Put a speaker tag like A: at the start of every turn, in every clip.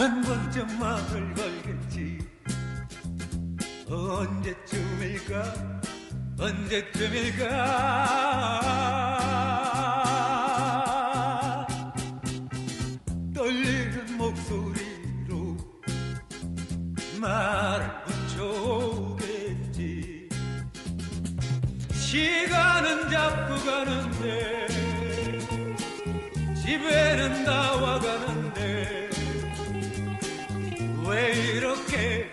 A: 한 번쯤 마음을 걸겠지. 언제쯤일까? 언제쯤일까? 떨리는 목소리로 말을 붙여오겠지. 시간은 자꾸 가는데 집에는 다 와가는데 왜 이렇게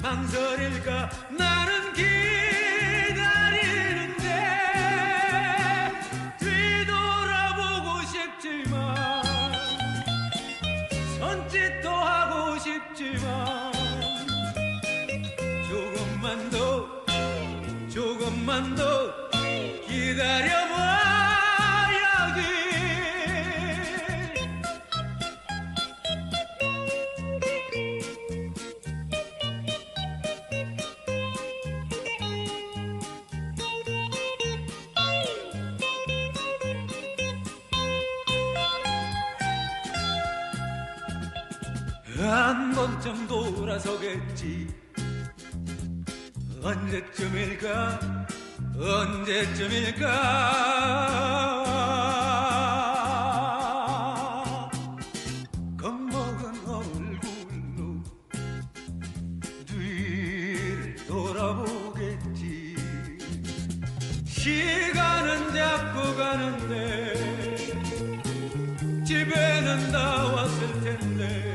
A: 망설일까 한 번쯤 돌아서겠지. 언제쯤일까? 언제쯤일까? 겁먹은 얼굴로 뒤를 돌아보겠지. 시간은 자꾸 가는데 집에는 다 왔을 텐데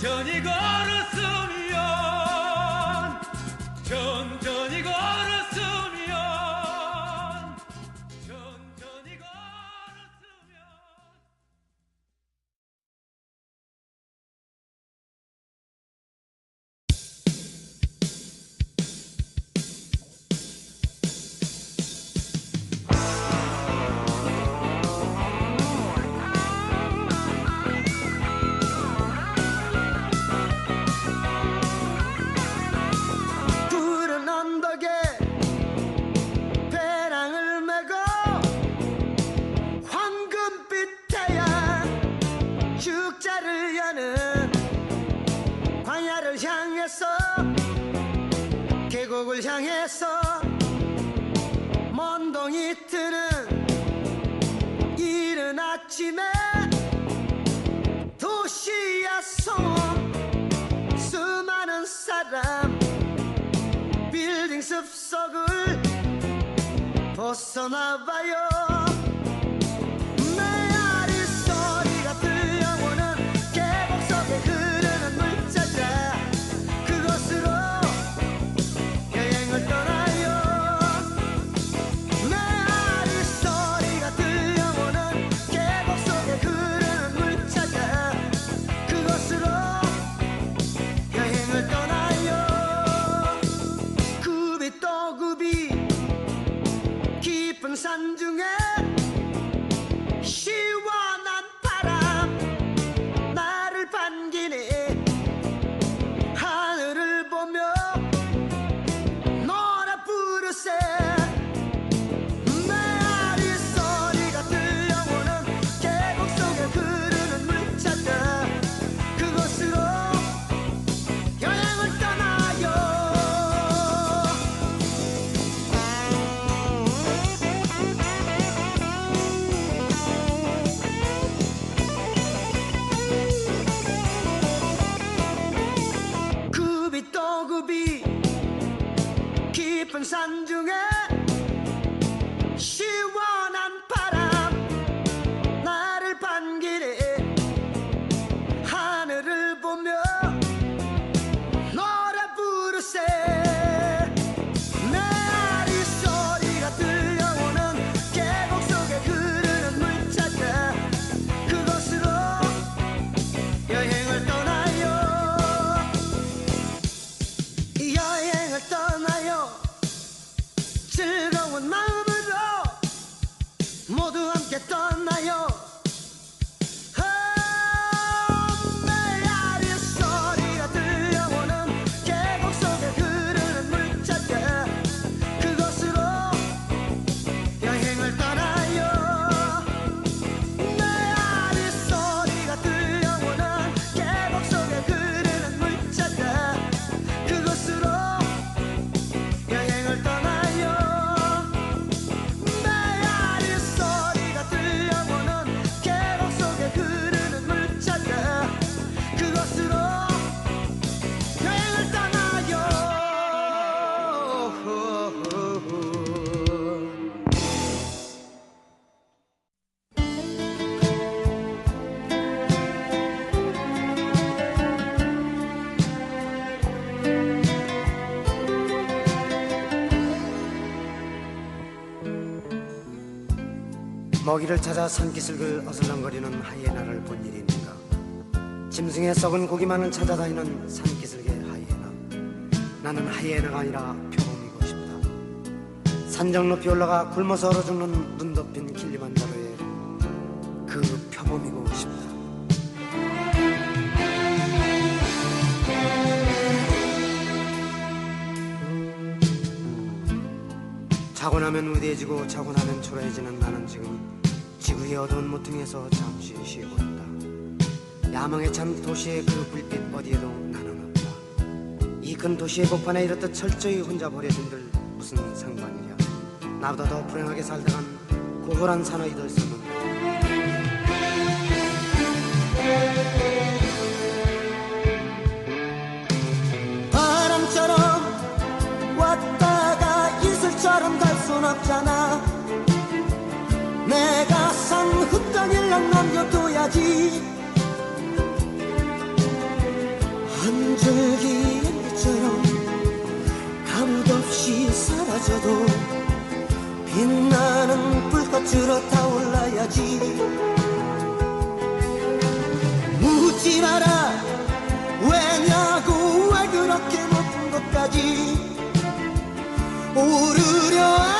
A: 천천히
B: 사람 빌딩 숲속을 벗어나봐요 먹이를 찾아 산기슭을 어슬렁거리는 하이에나를 본 일이 있는가? 짐승의 썩은 고기만을 찾아다니는 산기슭의 하이에나. 나는 하이에나가 아니라 표범이고 싶다. 산정 높이 올라가 굶어서 얼어 죽는 눈 덮인 킬리만자로의 그 표범이고 싶다. 자고 나면 위대해지고 자고 나면 초라해지는 나는 지금 지구의 어두운 모퉁이에서 잠시 쉬고 있다. 야망에 찬 도시의 그 불빛 어디에도 나는 없다. 이 큰 도시의 복판에 이렇듯 철저히 혼자 버려진들 무슨 상관이랴 나보다 더 불행하게 살다간 고골한 사나이도 있었는데 바람처럼 왔다가 이슬처럼 갈 순 없잖아 흙덩이를 남겨둬야지. 한 줄기 연기처럼 아무도 없이 사라져도 빛나는 불꽃으로 타올라야지. 묻지 마라. 왜냐고 왜 그렇게 높은 곳까지 오르려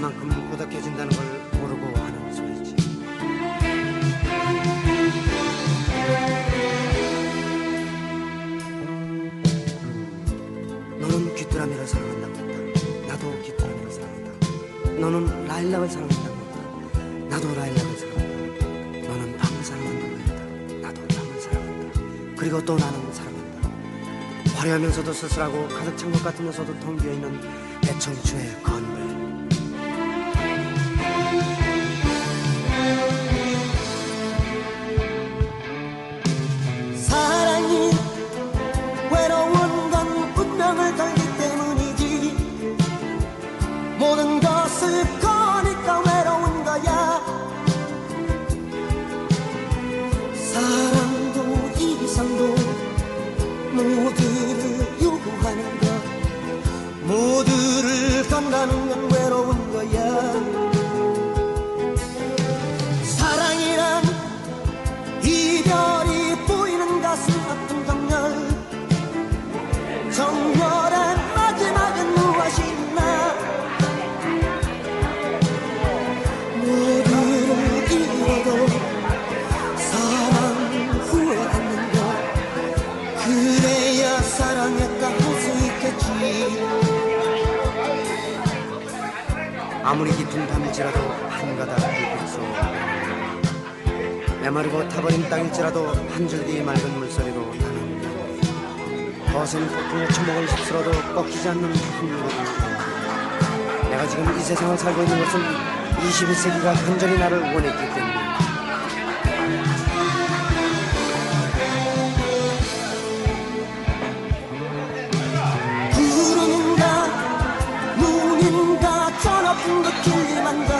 B: 사랑만큼 고독해진다는 걸 모르고 하는 소리지. 너는 귀뚜라미를 사랑한다고 했다. 나도 귀뚜라미를 사랑한다. 너는 라일락을 사랑한다고 했다. 나도 라일락을 사랑한다. 너는 밤을 사랑한다고 했다. 나도 밤을 사랑한다. 그리고 또 나는 사랑한다. 화려하면서도 쓸쓸하고 가득 찬 것 같으면서도 텅 비어있는 내 청춘의 건 아무리 깊은 밤일지라도 한 가닥 불빛 메마르고 타버린 땅일지라도 한 줄기 맑은 물소리로 나는 거센 폭풍에 처먹을 휩쓸어도 꺾이지 않는 풍류거든 내가 지금 이 세상을 살고 있는 것은 21세기가 간절히 나를 원했기 때문이 그 길만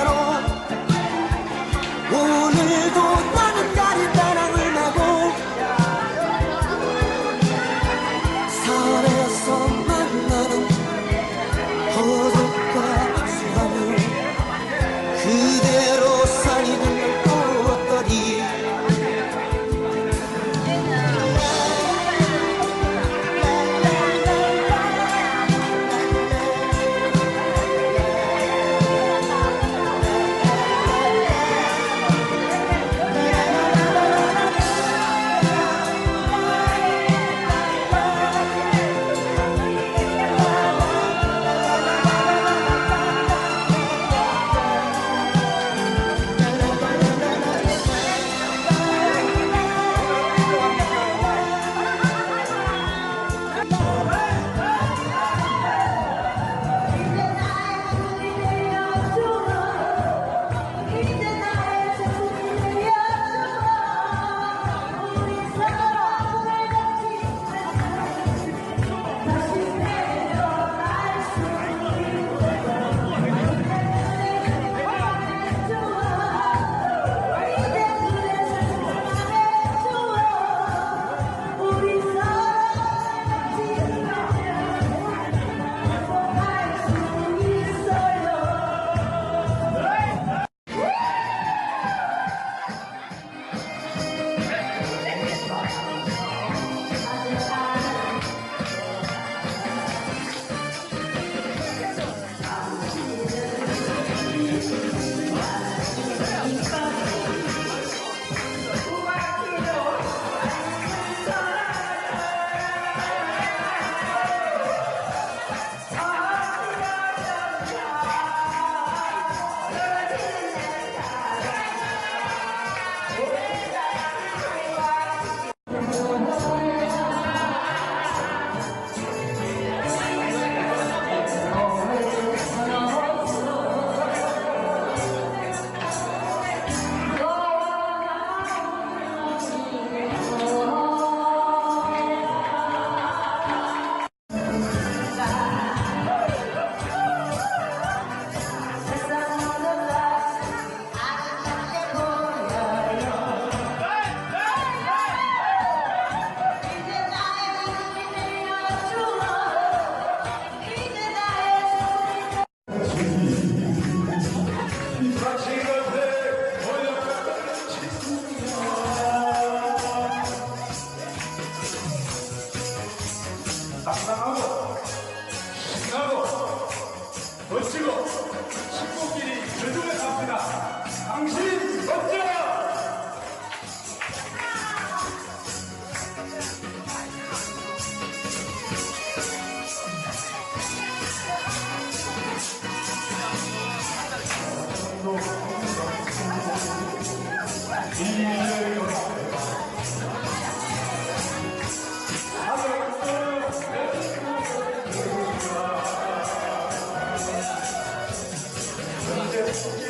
A: 아